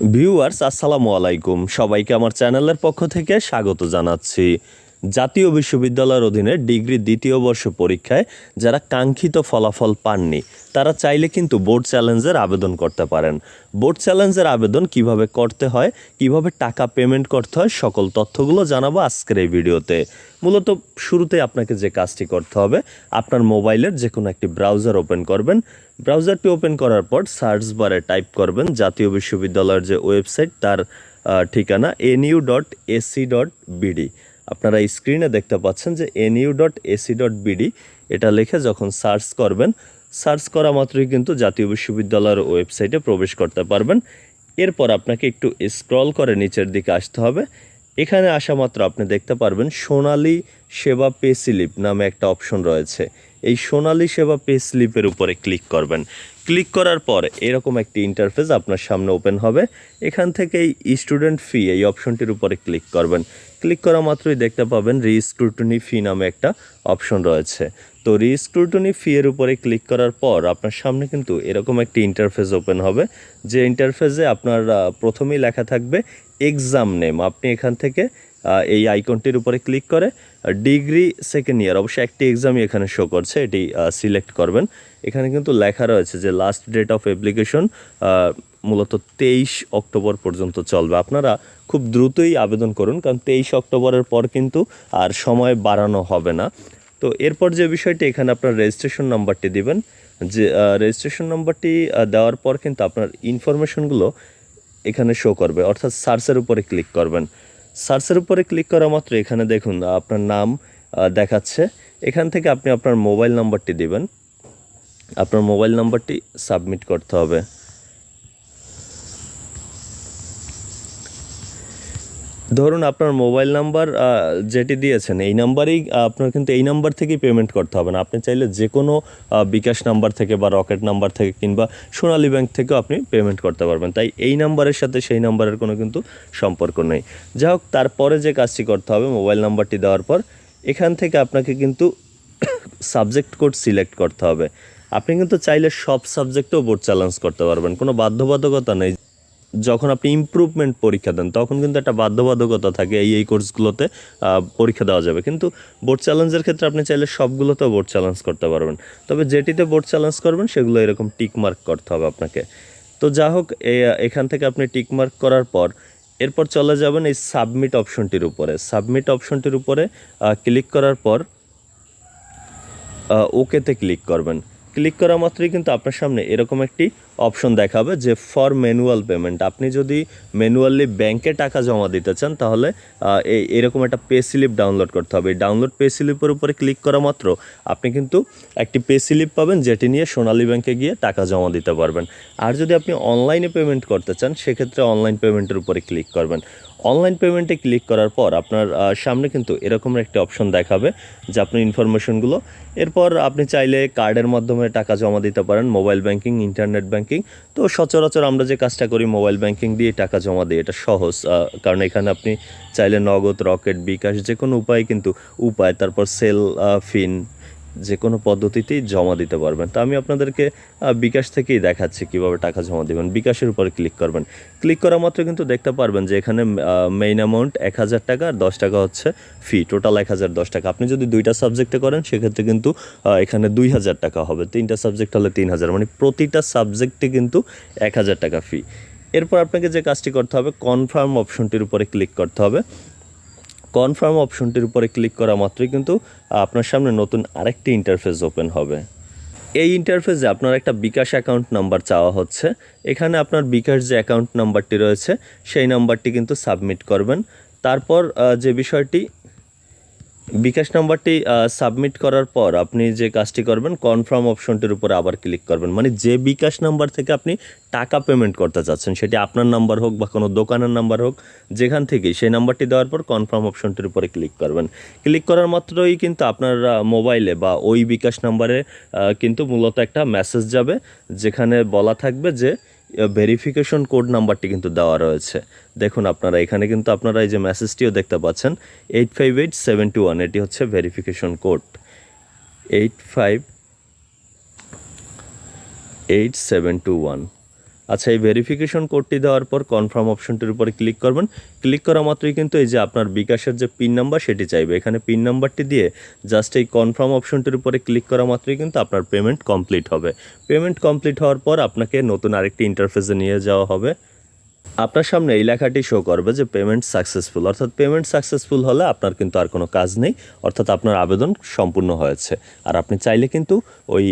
Viewers আসসালামু আলাইকুম। সবাইকে আমার চ্যানেলের পক্ষ থেকে স্বাগত জানাচ্ছি। জাতীয় বিশ্ববিদ্যালয়ের অধীনে ডিগ্রি দ্বিতীয় বর্ষ পরীক্ষায় যারা কাঙ্ক্ষিত ফলাফল পাননি, তারা চাইলে কিন্তু বোর্ড চ্যালেঞ্জের আবেদন করতে পারেন। বোর্ড চ্যালেঞ্জের আবেদন কীভাবে করতে হয়, কীভাবে টাকা পেমেন্ট করতে হয়, সকল তথ্যগুলো জানাব আজকের এই ভিডিওতে। মূলত শুরুতে আপনাকে যে কাজটি করতে হবে, আপনার মোবাইলের যে কোনো একটি ব্রাউজার ওপেন করবেন। ব্রাউজারটি ওপেন করার পর সার্চ বারে টাইপ করবেন জাতীয় বিশ্ববিদ্যালয়ের যে ওয়েবসাইট, তার ঠিকানা NU dot AC dot BD. আপনারা স্ক্রিনে দেখতে পাচ্ছেন যে NU dot AC dot BD এটা লিখে যখন সার্চ করবেন সার্চ করা মাত্রই কিন্তু জাতীয় বিশ্ববিদ্যালয়ের ওয়েবসাইটে প্রবেশ করতে পারবেন। এরপর আপনাকে একটু স্ক্রল করে নিচের দিকে আসতে হবে। এখানে আসা মাত্র আপনি দেখতে পারবেন সোনালি সেবা পেসিলিপ নামে একটা অপশন রয়েছে। এই সোনালী সেবা পে স্লিপের উপরে ক্লিক করবেন। ক্লিক করার পর এরকম একটি ইন্টারফেস আপনার সামনে ওপেন হবে। এখান থেকে এই স্টুডেন্ট ফি এই অপশনটির উপরে ক্লিক করবেন। ক্লিক করা মাত্রই দেখতে পাবেন রিস্ক্রুটনি ফি নামে একটা অপশন রয়েছে। তো রিস্ক্রুটনি ফি এর উপরে ক্লিক করার পর আপনার সামনে কিন্তু এরকম একটি ইন্টারফেস ওপেন হবে। যে ইন্টারফেসে আপনার প্রথমেই লেখা থাকবে এক্সাম নেম আপনি এখান থেকে এই আইকনটির উপরে ক্লিক করে ডিগ্রি সেকেন্ড ইয়ার, অবশ্যই একটি এক্সামই এখানে শো করছে, এটি সিলেক্ট করবেন। এখানে কিন্তু লেখা রয়েছে যে লাস্ট ডেট অফ অ্যাপ্লিকেশন মূলত তেইশ অক্টোবর পর্যন্ত চলবে। আপনারা খুব দ্রুতই আবেদন করুন, কারণ তেইশ অক্টোবরের পর কিন্তু আর সময় বাড়ানো হবে না। তো এরপর যে বিষয়টি, এখানে আপনার রেজিস্ট্রেশন নাম্বারটি দিবেন। যে রেজিস্ট্রেশন নাম্বারটি দেওয়ার পর কিন্তু আপনার ইনফরমেশনগুলো এখানে শো করবে, অর্থাৎ সার্চের উপরে ক্লিক করবেন। সার্চের উপরে ক্লিক করা মাত্র এখানে দেখুন, আপনার নাম দেখাচ্ছে। এখান থেকে আপনি আপনার মোবাইল নাম্বারটি দেবেন। আপনার মোবাইল নাম্বারটি সাবমিট করতে হবে। ধরুন আপনার মোবাইল নাম্বার যেটি দিয়েছেন, এই নাম্বারেই আপনার কিন্তু এই নাম্বার থেকেই পেমেন্ট করতে হবে না। আপনি চাইলে যে কোনো বিকাশ নাম্বার থেকে বা রকেট নাম্বার থেকে কিংবা সোনালী ব্যাংক থেকেও আপনি পেমেন্ট করতে পারবেন। তাই এই নাম্বারের সাথে সেই নাম্বারের কোনো কিন্তু সম্পর্ক নেই। যাই হোক, তারপরে যে কাজটি করতে হবে, মোবাইল নাম্বারটি দেওয়ার পর এখান থেকে আপনাকে কিন্তু সাবজেক্ট কোড সিলেক্ট করতে হবে। আপনি কিন্তু চাইলে সব সাবজেক্টেও বোর্ড চ্যালেঞ্জ করতে পারবেন, কোনো বাধ্যবাধকতা নেই। যখন আপনি ইমপ্রুভমেন্ট পরীক্ষা দেন, তখন কিন্তু একটা বাধ্যবাধকতা থাকে এই এই কোর্সগুলোতে পরীক্ষা দেওয়া যাবে। কিন্তু বোর্ড চ্যালেঞ্জের ক্ষেত্রে আপনি চাইলে সবগুলোতেও বোর্ড চ্যালেঞ্জ করতে পারবেন। তবে যেটিতে বোর্ড চ্যালেঞ্জ করবেন, সেগুলো এরকম টিকমার্ক করতে হবে আপনাকে। তো যা হোক এখান থেকে আপনি টিকমার্ক করার পর, এরপর চলে যাবেন এই সাবমিট অপশনটির উপরে। সাবমিট অপশনটির উপরে ক্লিক করার পর ওকেতে ক্লিক করবেন। ক্লিক করা মাত্রই কিন্তু আপনার সামনে এরকম একটি অপশন দেখাবে যে ফর ম্যানুয়াল পেমেন্ট আপনি যদি ম্যানুয়ালি ব্যাংকে টাকা জমা দিতে চান, তাহলে এই এরকম একটা পে স্লিপ ডাউনলোড করতে হবে। ডাউনলোড পে স্লিপের উপরে ক্লিক করা মাত্র আপনি কিন্তু একটি পে স্লিপ পাবেন, যেটি নিয়ে সোনালী ব্যাংকে গিয়ে টাকা জমা দিতে পারবেন। আর যদি আপনি অনলাইনে পেমেন্ট করতে চান, সেক্ষেত্রে অনলাইন পেমেন্টের উপরে ক্লিক করবেন। অনলাইন পেমেন্টে ক্লিক করার পর আপনার সামনে কিন্তু এরকম একটি অপশন দেখাবে যে আপনার ইনফরমেশনগুলো এরপর আপনি চাইলে কার্ডের মাধ্যমে টাকা জমা দিতে পারেন মোবাইল ব্যাংকিং ইন্টারনেট ব্যাংকিং তো সচরাচর আমরা যে কাজটা করি মোবাইল ব্যাংকিং দিয়ে টাকা জমা দিই, এটা সহজ। কারণ এখানে আপনি চাইলে নগদ, রকেট, বিকাশ যে কোনো উপায় কিন্তু উপায়, তারপর সেল ফিন যে কোনো পদ্ধতিতেই জমা দিতে পারবেন। তো আমি আপনাদেরকে বিকাশ থেকেই দেখাচ্ছি কীভাবে টাকা জমা দেবেন। বিকাশের উপরে ক্লিক করবেন। ক্লিক করা মাত্র কিন্তু দেখতে পারবেন যে এখানে মেইন অ্যামাউন্ট এক হাজার টাকা আর দশ টাকা হচ্ছে ফি টোটাল এক হাজার দশ টাকা। আপনি যদি দুইটা সাবজেক্টে করেন, সেক্ষেত্রে কিন্তু এখানে দুই হাজার টাকা হবে। তিনটা সাবজেক্ট হলে তিন হাজার মানে প্রতিটা সাবজেক্টে কিন্তু এক হাজার টাকা ফি এরপর আপনাকে যে কাজটি করতে হবে কনফার্ম অপশনটির উপরে ক্লিক করতে হবে। কনফার্ম অপশনটির উপরে ক্লিক করা মাত্রই কিন্তু আপনার সামনে নতুন আরেকটি ইন্টারফেস ওপেন হবে। এই ইন্টারফেসে আপনার একটা বিকাশ অ্যাকাউন্ট নাম্বার চাওয়া হচ্ছে। এখানে আপনার বিকাশ যে অ্যাকাউন্ট নাম্বারটি রয়েছে, সেই নাম্বারটি কিন্তু সাবমিট করবেন। তারপর যে বিষয়টি বিকাশ নাম্বারটি সাবমিট করার পর আপনি যে কাজটি করবেন কনফার্ম অপশনটির উপরে আবার ক্লিক করবেন। মানে যে বিকাশ নাম্বার থেকে আপনি টাকা পেমেন্ট করতে চাচ্ছেন, সেটি আপনার নাম্বার হোক বা কোনো দোকানের নাম্বার হোক, যেখান থেকেই, সেই নাম্বারটি দেওয়ার পর কনফার্ম অপশনটির উপরে ক্লিক করবেন। ক্লিক করার মাত্রই কিন্তু আপনার মোবাইলে বা ওই বিকাশ নাম্বারে কিন্তু মূলত একটা মেসেজ যাবে, যেখানে বলা থাকবে যে ভেরিফিকেশন কোড নাম্বারটি কিন্তু দেওয়া রয়েছে। দেখুন আপনারা, এখানে কিন্তু আপনারা এই যে মেসেজটিও দেখতে পাচ্ছেন eight five eight seven two one এটি হচ্ছে verification code eight five eight seven two one আচ্ছা এই ভেরিফিকেশন কোডটি দেওয়ার পর কনফার্ম অপশনটির উপরে ক্লিক করবেন। ক্লিক করা মাত্রই কিন্তু এই যে আপনার বিকাশের যে পিন নাম্বার সেটি চাইবে। এখানে পিন নাম্বারটি দিয়ে জাস্ট এই কনফার্ম অপশনটির উপরে ক্লিক করা মাত্রই কিন্তু আপনার পেমেন্ট কমপ্লিট হবে। পেমেন্ট কমপ্লিট হওয়ার পর আপনাকে নতুন আরেকটি ইন্টারফেসে নিয়ে যাওয়া হবে। আপনার সামনে এই লেখাটি শো করবে যে পেমেন্ট সাকসেসফুল অর্থাৎ পেমেন্ট সাকসেসফুল হলে আপনার কিন্তু আর কোনো কাজ নেই, অর্থাৎ আপনার আবেদন সম্পূর্ণ হয়েছে। আর আপনি চাইলে কিন্তু ওই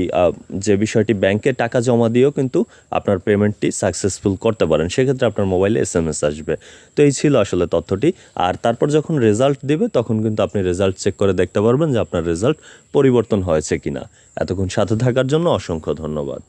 যে বিষয়টি ব্যাংকে টাকা জমা দিয়েও কিন্তু আপনার পেমেন্টটি সাকসেসফুল করতে পারেন। সেক্ষেত্রে আপনার মোবাইলে এস এম এস আসবে। তো এই ছিল আসলে তথ্যটি। আর তারপর যখন রেজাল্ট দেবে, তখন কিন্তু আপনি রেজাল্ট চেক করে দেখতে পারবেন যে আপনার রেজাল্ট পরিবর্তন হয়েছে কিনা। এতক্ষণ সাথে থাকার জন্য অসংখ্য ধন্যবাদ।